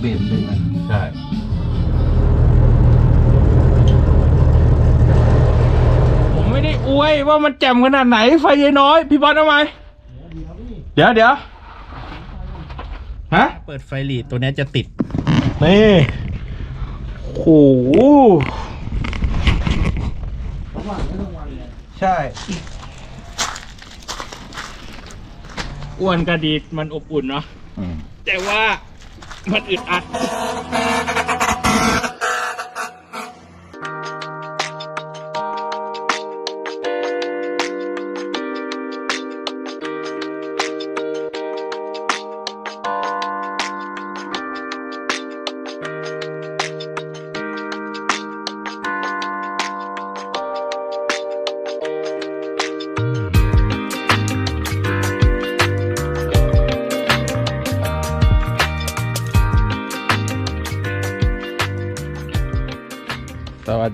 เบรกดึงอะใช่ผมไม่ได้อวยว่ามันแจ่มขนาดไหนไฟยายน้อย พี่บอลเอาไหมเดี๋ยวเดี๋ยวฮะเปิดไฟหลีดตัวเนี้ยจะติด นี่โอ้โหใช่ อ้วนกระดีมันอบอุ่นเนาะแต่ว่า มันอึดอัด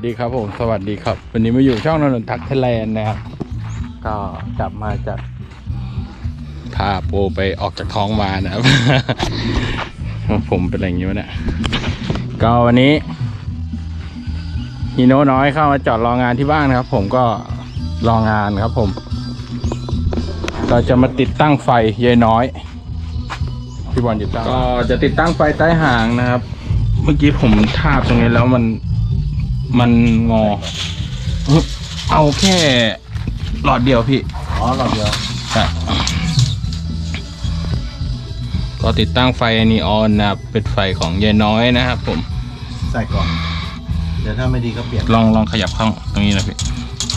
ดีครับผม สวัสดีครับ วันนี้มาอยู่ช่องนนทักไทยแลนด์นะครับ ก็กลับมาจากพาโปไปออกจากท้องมานะครับ ผมเป็นอะไรอย่างนี้วะเนี่ย ก็วันนี้ฮีโน่น้อยเข้ามาจอดรองานที่บ้านนะครับ ผมก็รองานครับผม เราจะมาติดตั้งไฟยายน้อยพี่บอลติดตั้งก็จะติดตั้งไฟใต้หางนะครับ เมื่อกี้ผมทาบตรงนี้แล้วมัน มันงอ เอาแค่หลอดเดียวพี่ อ๋อหลอดเดียวครับก็ติดตั้งไฟนีออนนะครับเป็นไฟของยายน้อยนะครับผม ใส่ก่อน เดี๋ยวถ้าไม่ดีก็เปลี่ยน ลองลองขยับข้างตรงนี้นะพี่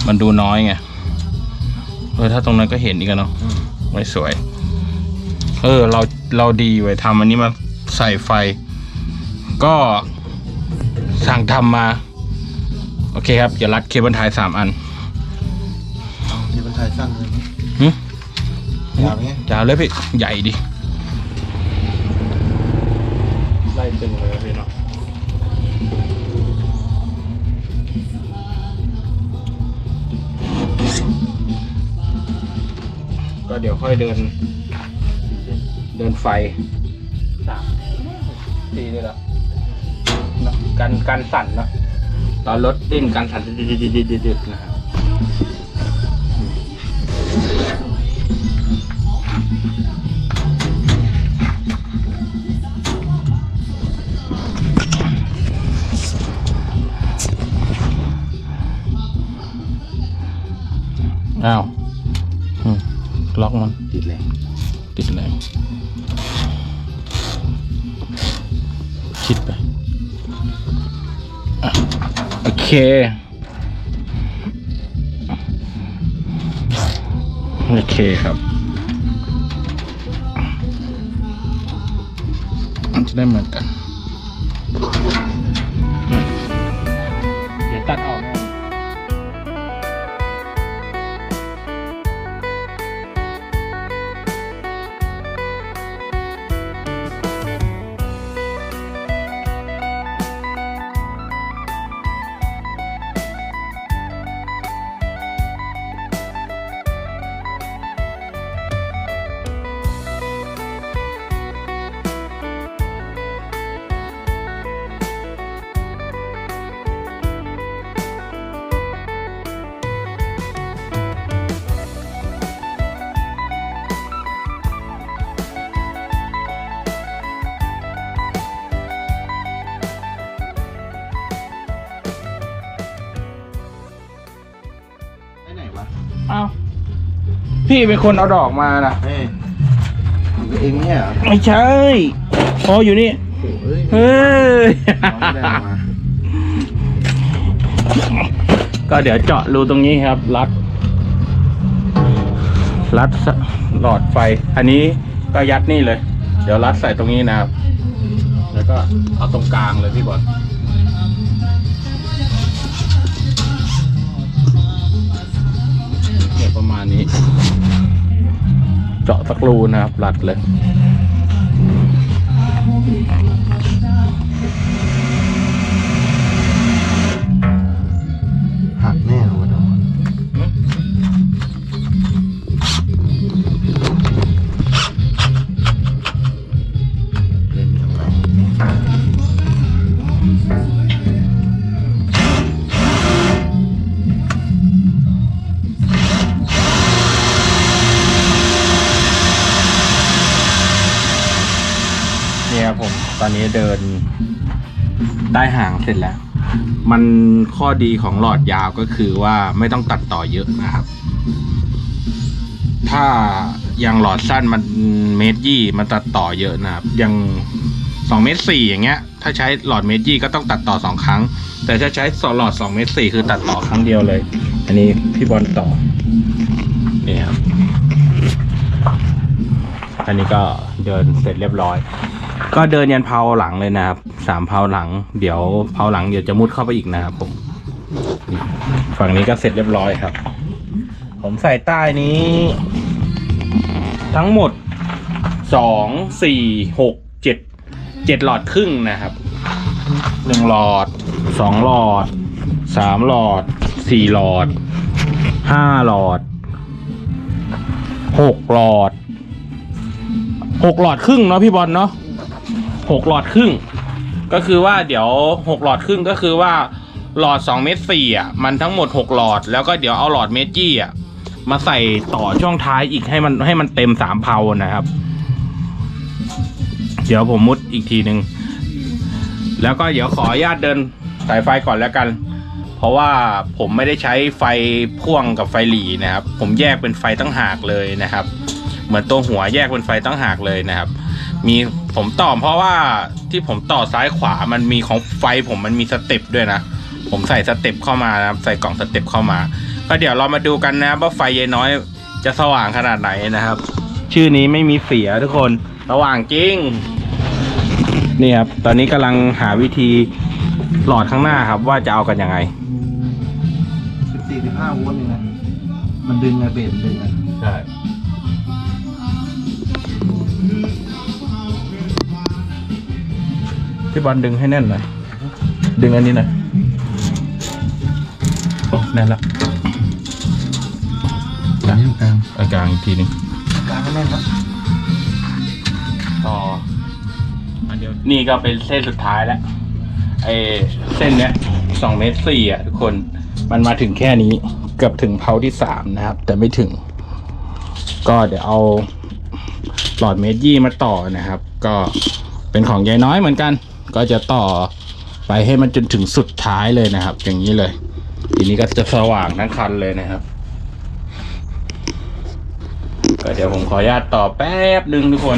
มันดูน้อยไง เออถ้าตรงนั้นก็เห็นอีกอะเนาะอืมไม่สวย เออเราเราดีไว้ยทำอันนี้มาใส่ไฟ ก็สั่งทำมา โอเคครับอย่ารัดเคเบิลไทยสามอันที่มันถ่ายสั้นเลยหึยาวเงี้ยยาวเลยพี่ใหญ่ดิไล่ตึงเลยพี่เนาะก็เดี๋ยวค่อยเดิน เดินไฟสามตีด้วยเหรอเนอะกันกันสั่นเนาะ ตอนรถดิ้นกันสั่นดิดๆๆๆๆนะครับอ้าวอืมล็อกมันติดแรงติดแรงชิดไป เค โอเคครับมันจะได้เหมือนกัน เดี๋ยวตัดออก พี่เป็นคนเอาดอกมานะเฮ้ยเองเนี่ยเหรอไม่ใช่อ๋ออยู่นี่โอ้ยเฮ้ย น้องไม่ได้เอามาก็เดี๋ยวเจาะรูตรงนี้ครับ รัด รัดสหลอดไฟ อันนี้ก็ยัดนี่เลย เดี๋ยวรัดใส่ตรงนี้นะครับ แล้วก็เอาตรงกลางเลยพี่บอล ประมาณนี้ เจาะสักรูนะครับ รัดเลย ได้ห่างเสร็จแล้ว มันข้อดีของหลอดยาวก็คือว่าไม่ต้องตัดต่อเยอะนะครับ ถ้าอย่างหลอดสั้นมันเมตรยี่มันตัดต่อเยอะนะครับ อย่างสองเมตรสี่อย่างเงี้ย ถ้าใช้หลอดเมตรยี่ก็ต้องตัดต่อสองครั้ง แต่ถ้าใช้สหลอดสองเมตรสี่คือตัดต่อครั้งเดียวเลย อันนี้พี่บอลต่อนี่ครับอันนี้ก็เดินเสร็จเรียบร้อย ก็เดินยันเพาหลังเลยนะครับสามเพาหลัง เดี๋ยวเพาหลังเดี๋ยวจะมุดเข้าไปอีกนะครับผม ฝั่งนี้ก็เสร็จเรียบร้อยครับ ผมใส่ใต้นี้ ทั้งหมดสองสี่หกเจ็ดเจ็ดหลอดครึ่งนะครับหนึ่งหลอดสองหลอดสามหลอดสี่หลอดห้าหลอดหกหลอดหกหลอดครึ่งเนาะพี่บอลเนาะ หกหลอดครึ่ง ก็คือว่าเดี๋ยวหกหลอดครึ่งก็คือว่าหลอดสองเมตรสี่อะมันทั้งหมดหกหลอด แล้วก็เดี๋ยวเอาหลอดเมตรยี่อะมาใส่ต่อช่วงท้ายอีกให้มันให้มันเต็มสามเพานะครับ เดี๋ยวผมมุดอีกทีหนึ่งแล้วก็เดี๋ยวขออนุญาตเดินสายไฟก่อนแล้วกัน เพราะว่าผมไม่ได้ใช้ไฟพ่วงกับไฟหลีนะครับ ผมแยกเป็นไฟตั้งหากเลยนะครับ เหมือนตัวหัวแยกเป็นไฟตั้งหากเลยนะครับ มีผมต่อเพราะว่าที่ผมต่อซ้ายขวามันมีของไฟผมมันมีสเต็ปด้วยนะ ผมใส่สเต็ปเข้ามานะครับใส่กล่องสเต็ปเข้ามา ก็เดี๋ยวเรามาดูกันนะครับว่าไฟยายน้อยจะสว่างขนาดไหนนะครับ ชื่อนี้ไม่มีเสียทุกคนสว่างจริงนี่ครับตอนนี้กำลังหาวิธีหลอดข้างหน้าครับ ว่าจะเอากันยังไงสิบสี่สิบห้าโวลต์เองนะมันดึงอะเบสมันดึงอะใช่ พี่บอลดึงให้แน่นหน่อย ดึงอันนี้หน่อยโอ้แน่นละอันนี้ตรงกลางเอากลางอีกทีหนึงกลางก็แน่นแล้วต่ออันเดียวนี่ก็เป็นเส้นสุดท้ายแล้วไอ้เส้นเนี้ยสองเมตรสี่อะทุกคนมันมาถึงแค่นี้เกือบถึงเพาที่สามนะครับ แต่ไม่ถึง ก็เดี๋ยวเอาหลอดเมตรยี่มาต่อนะครับ ก็เป็นของยายน้อยเหมือนกัน ก็จะต่อไปให้มันจนถึงสุดท้ายเลยนะครับ อย่างนี้เลย ทีนี้ก็จะสว่างทั้งคันเลยนะครับก็เดี๋ยวผมขออนุญาตต่อแป๊บหนึ่งทุกคน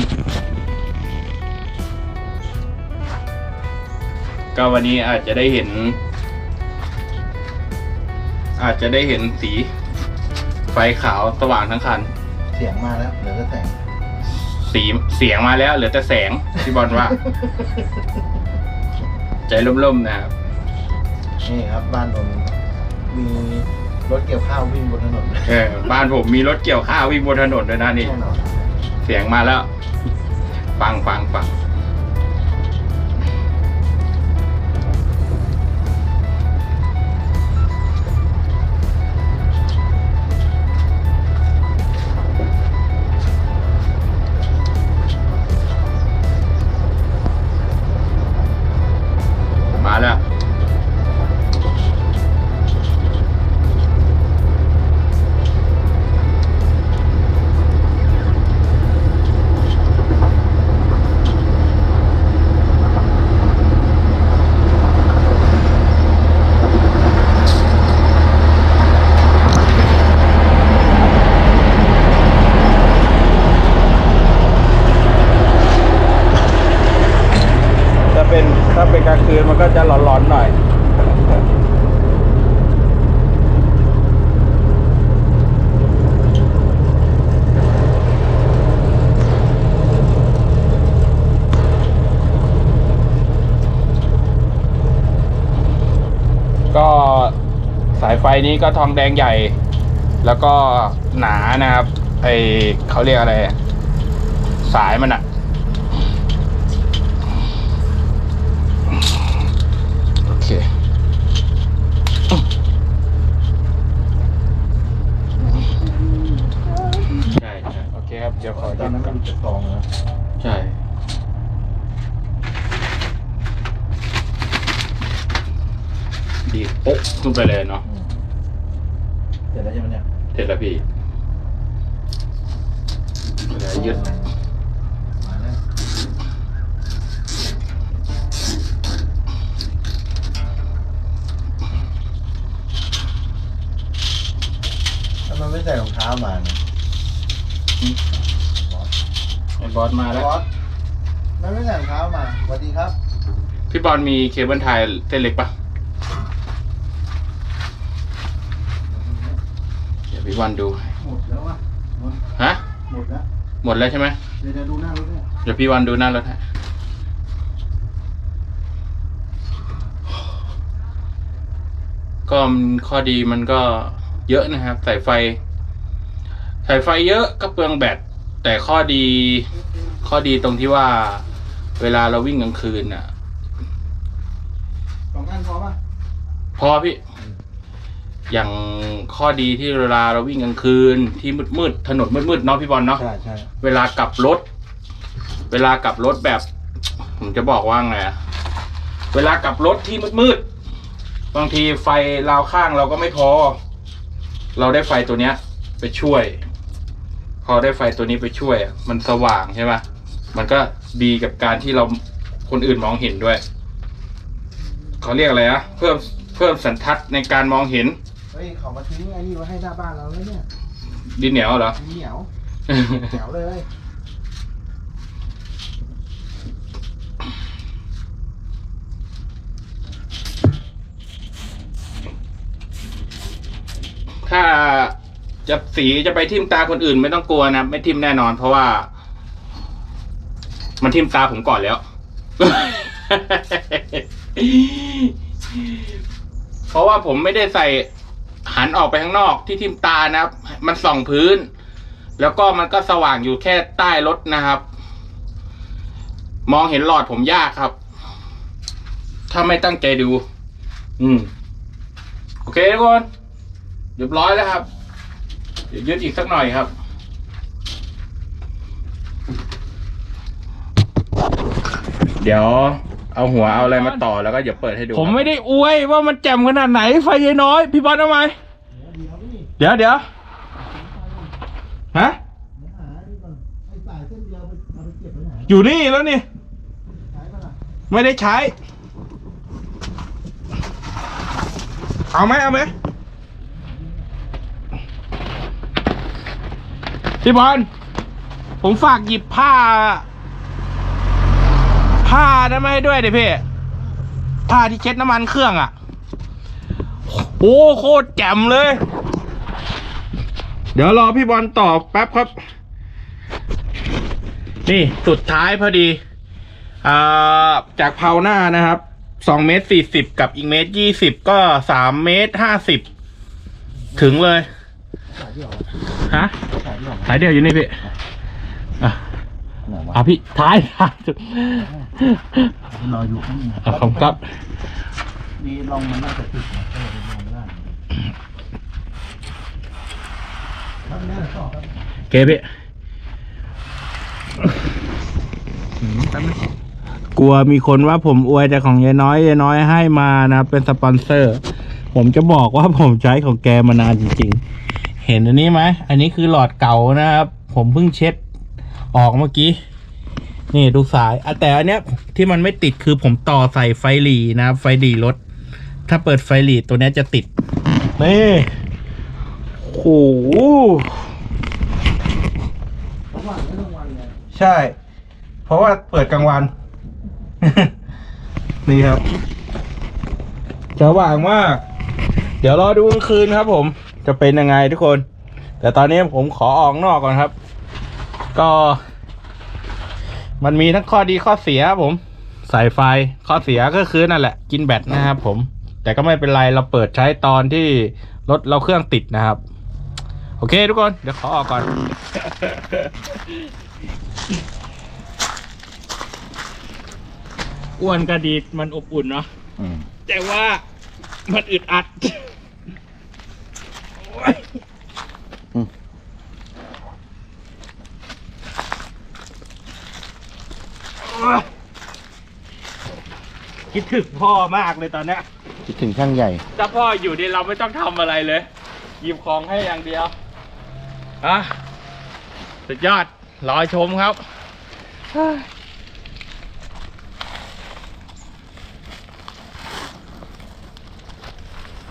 ก็วันนี้อาจจะได้เห็น อาจจะได้เห็นสีไฟขาวสว่างทั้งคัน เสียงมาแล้วเหลือแต่แสงสีเสียงมาแล้วเหลือแต่แสงพี่บอลว่า ใจร่มๆนะครับ นี่ครับบ้านผมมีรถเกี่ยวข้าววิ่งบนถนนเออบ้านผมมีรถเกี่ยวข้าววิ่งบนถนนด้วยนะนี่ แน่นอน เสียงมาแล้ว ฟังฟังฟัง นี้ก็ทองแดงใหญ่ แล้วก็หนานะครับ ไอเขาเรียกอะไร สายมันอะโอเคใช่ใช่โอเคครับ เดี๋ยวขอตยือนนนั้นก่มัอนนจะกองแล้วใช่ดีโป๊ะขึ้นไปเลยเนาะ เสร็จแล้วใช่ไหมเนี่ยเสร็จแล้วพี่เหลือยึดมาแล้วทำไมไม่ใส่รองเท้ามาเนี่ยไอ้บอสมาแล้ว บอสไม่ไม่ใส่รองเท้ามาสวัสดีครับ พี่บอลมีเคเบิลไทยเส้นเล็กปะ วพี่บอลดู หมดแล้ววะหมดฮะ หมดแล้ว หมดแล้วใช่ไหมเดี๋ยวจะดูหน้ารถเนี่ยเดี๋ยวพี่บอลดูหน้ารถให้ก็มันข้อดีมันก็เยอะนะครับ สายไฟ สายไฟเยอะก็เปลืองแบต แต่ข้อดี ข้อดีตรงที่ว่า เวลาเราวิ่งกลางคืนน่ะสองอันพอป่ะ พอพี่ อย่างข้อดีที่เวลาเราวิ่งกลางคืนที่มืดมืดๆถนนมืดมืดๆเนาะพี่บอลเนาะใช่ใช่เวลากลับรถ เวลากลับรถแบบ ผมจะบอกว่าไงอะเวลากลับรถที่มืดมืดๆบางทีไฟราวข้างเราก็ไม่พอ เราได้ไฟตัวเนี้ย ไปช่วย พอได้ไฟตัวนี้ไปช่วยอะมันสว่างใช่ปะมันก็ดีกับการที่เราคนอื่นมองเห็นด้วยเขาเรียกอะไรอะเพิ่มเพิ่มสันทัดในการมองเห็น เฮ้ยเขามาทิ้งไอ้นี่ไว้ให้หน้าบ้านเราแล้วเนี่ยดินเหนียวเหรอ เหนียวเหนียวเลย ถ้าจะสีจะไปทิ่มตาคนอื่นไม่ต้องกลัวนะ ไม่ทิ่มแน่นอน เพราะว่า มันทิ่มตาผมก่อนแล้ว เพราะว่าผมไม่ได้ใส่ หันออกไปข้างนอกที่ทิมตานะครับ มันส่องพื้น แล้วก็มันก็สว่างอยู่แค่ใต้รถนะครับ มองเห็นหลอดผมยากครับ ถ้าไม่ตั้งใจดู อืม โอเคทุกคนเรียบร้อยแล้วครับ เดี๋ยวยืดอีกสักหน่อยครับเดี๋ยว เอาหัวเอาอะไรมาต่อแล้วก็เดี๋ยวเปิดให้ดูผมไม่ได้อวยว่ามันแจ่มขนาดไหนไฟยายน้อย พี่บอลเอาไหมเดี๋ยวเดี๋ยวฮะอยู่นี่แล้วนี่ ไม่ได้ใช้ เอาไหมเอาไหมพี่บอลผมฝากหยิบผ้า ผ้านั้นมาให้ด้วยเดิพี่ผ้าที่เช็ดน้ำมันเครื่องอะโอ้โคตรแจ่มเลย เดี๋ยวรอพี่บอลตอบแป๊บครับ นี่สุดท้ายพอดีอ่าจากเพาหน้านะครับสองเมตรสี่สิบกับอีกเมตรยี่สิบก็สามเมตรห้าสิบถึงเลย ฮะ สายเดียวอยู่นี่พี่ หนวะอะพี่ท้ายท้ายรออยู่ข้างในอะขอบคุณครับดีลองมันน่าจะติดนะเออลองไม่ได้ถ้าไม่ได้ก็ครับโอเคพี่กลัวมีคนว่าผมอวยแต่ของยายน้อยยายน้อยให้มานะเป็นสปอนเซอร์ ผมจะบอกว่าผมใช้ของแกมานานจริง ๆ เห็นอันนี้ไหมอันนี้คือหลอดเก่านะครับ ผมเพิ่งเช็ด ออกเมื่อกี้ นี่ดูสายแต่อันเนี้ยที่มันไม่ติดคือผมต่อใส่ไฟหลีนะครับไฟหลีรถ ถ้าเปิดไฟหลีตัวเนี้ยจะติด นี่โอ้โหใช่ เพราะว่าเปิดกลางวัน นี่ครับจะว่างมากเดี๋ยวรอดูกลางคืนครับผมจะเป็นยังไงทุกคน แต่ตอนนี้ผมขอออกนอกก่อนครับ ก็ มันมีทั้งข้อดีข้อเสียครับผม สายไฟข้อเสียก็คือนั่นแหละ กินแบตนะครับผม แต่ก็ไม่เป็นไรเราเปิดใช้ตอนที่รถเราเครื่องติดนะครับ โอเคทุกคนเดี๋ยวขอออกก่อน อ้วนก็ดีมันอบอุ่นเนาะอืมแต่ว่ามันอึดอัด คิดถึงพ่อมากเลยตอนเนี้ยคิดถึงช่างใหญ่ ถ้าพ่ออยู่ดีเราไม่ต้องทำอะไรเลยหยิบของให้อย่างเดียวอะสุดยอดรอชมครับ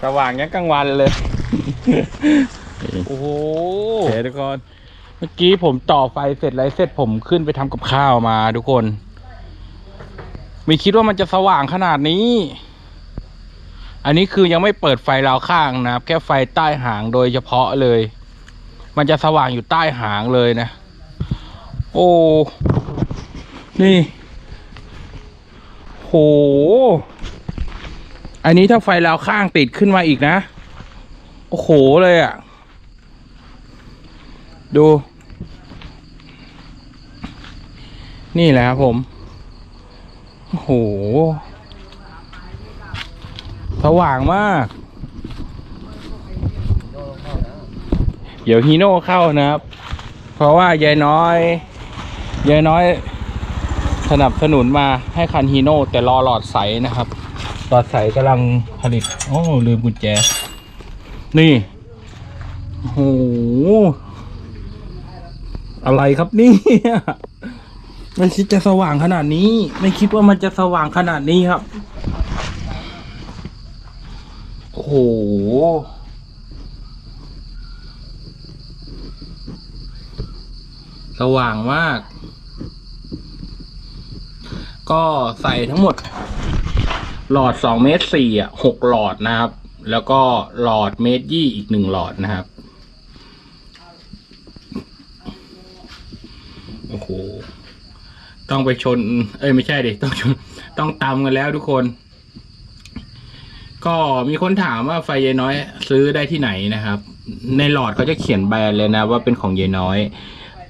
สว่างยังกลางวันเลยนี่โอ้โหโอเคทุกคน เมื่อกี้ผมต่อไฟเสร็จไรเสร็จผมขึ้นไปทำกับข้าวมาทุกคน ไม่คิดว่ามันจะสว่างขนาดนี้ อันนี้คือยังไม่เปิดไฟราวข้างนะครับ แค่ไฟใต้หางโดยเฉพาะเลย มันจะสว่างอยู่ใต้หางเลยนะ โอ้ นี่ โห อันนี้ถ้าไฟราวข้างติดขึ้นมาอีกนะ โอ้โหเลยอะ่ะ ดู นี่แหละครับผม โอ้โห สว่างมาก เดี๋ยวฮีโน่เข้านะครับ เพราะว่ายายน้อยยายน้อย สนับสนุนมาให้คันฮีโน่แต่รอหลอดใสนะครับ หลอดใสกำลังผลิต โอ้ลืมกุญแจ นี่ โอ้โห อะไรครับนี่ ไม่คิดจะสว่างขนาดนี้ ไม่คิดว่ามันจะสว่างขนาดนี้ครับ โอ้โห สว่างมาก ก็ใส่ทั้งหมด หลอดสองเมตรสี่อะหกหลอดนะครับ แล้วก็หลอดเมตรยี่อีกหนึ่งหลอดนะครับโอ้โห ต้องไปชน เอ้ยไม่ใช่ดิต้องชนต้องตำกันแล้วทุกคน ก็มีคนถามว่าไฟเยน้อย ซื้อได้ที่ไหนนะครับ ในหลอดเขาจะเขียนแบรนด์เลยนะ ว่าเป็นของเยน้อย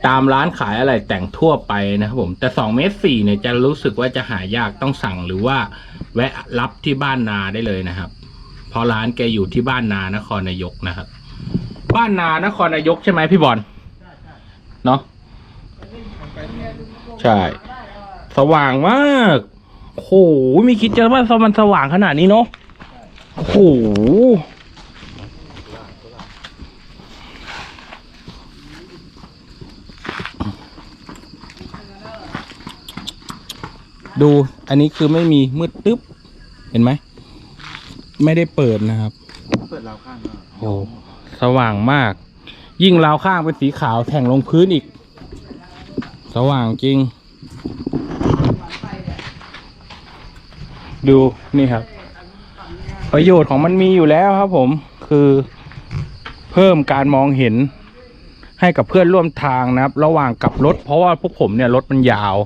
ตามร้านขายอะไรแต่งทั่วไปนะครับผม แต่สองเมตรสี่เนี่ยจะรู้สึกว่าจะหายากต้องสั่งหรือว่า แวะรับที่บ้านนาได้เลยนะครับ เพราะร้านแกอยู่ที่บ้านนานครนายกนะครับ บ้านนานครนายกใช่ไหมพี่บอลเนาะ ใช่ สว่างมากโอ้โหไม่คิดจะว่ามันสว่างขนาดนี้เนาะโอ้โหดูอันนี้คือไม่มีมืดตึ๊บ เห็นไหม ไม่ได้เปิดนะครับ เปิดราวข้างก็โอ้สว่างมาก ยิ่งราวข้างเป็นสีขาวแท่งลงพื้นอีก สว่างจริง ดูนี่ครับ ประโยชน์ของมันมีอยู่แล้วครับผมคือเพิ่มการมองเห็นให้กับเพื่อนร่วมทางนะครับ ระหว่างกลับรถ เพราะว่าพวกผมเนี่ยรถมันยาว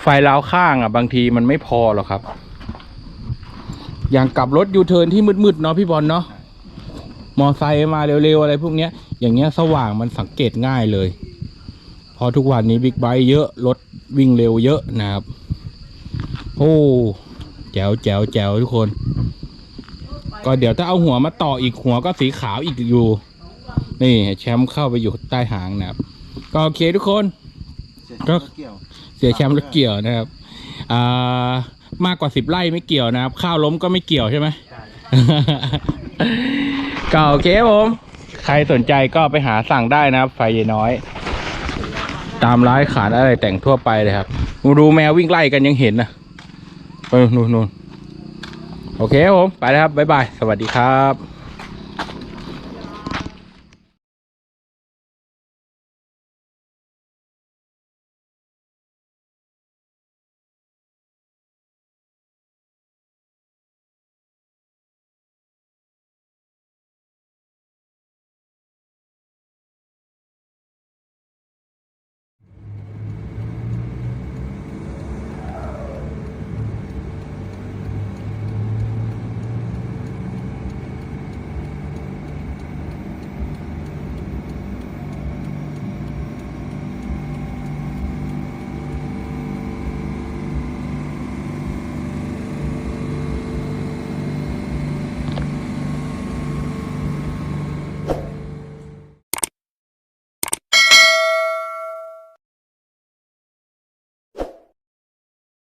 ไฟราวข้างอะ บางทีมันไม่พอหรอกครับ อย่างกลับรถยูเทิร์นที่มืดๆเนาะพี่บอลเนาะมอไซค์มาเร็วๆอะไรพวกเนี้ย อย่างเงี้ยสว่างมันสังเกตง่ายเลย เพอทุกวันนี้บิ๊กไบค์เยอะรถวิ่งเร็วเยอะนะครับ โอ้แจ๋วแจ๋วแจ๋วทุกคน ก็เดี๋ยวถ้าเอาหัวมาต่ออีกหัวก็สีขาวอีกอยู่ นี่แชมป์เข้าไปอยู่ใต้หางนะครับ ก็โอเคทุกคนเสร็จก็ก็เกี่ยวเสียแชมป์รถเกี่ยวนะครับอ่ามากกว่าสิบไร่ไม่เกี่ยวนะครับ ข้าวล้มก็ไม่เกี่ยวใช่ไหมก็โอเคผม ใครสนใจก็ไปหาสั่งได้นะครับไฟเยน้อย ตามร้านขายอะไรแต่งทั่วไปเลยครับดูแมววิ่งไล่กันยังเห็นนะไปนู่นนู่นโอเคครับผม ไปแล้วครับ บ๊ายบาย สวัสดีครับ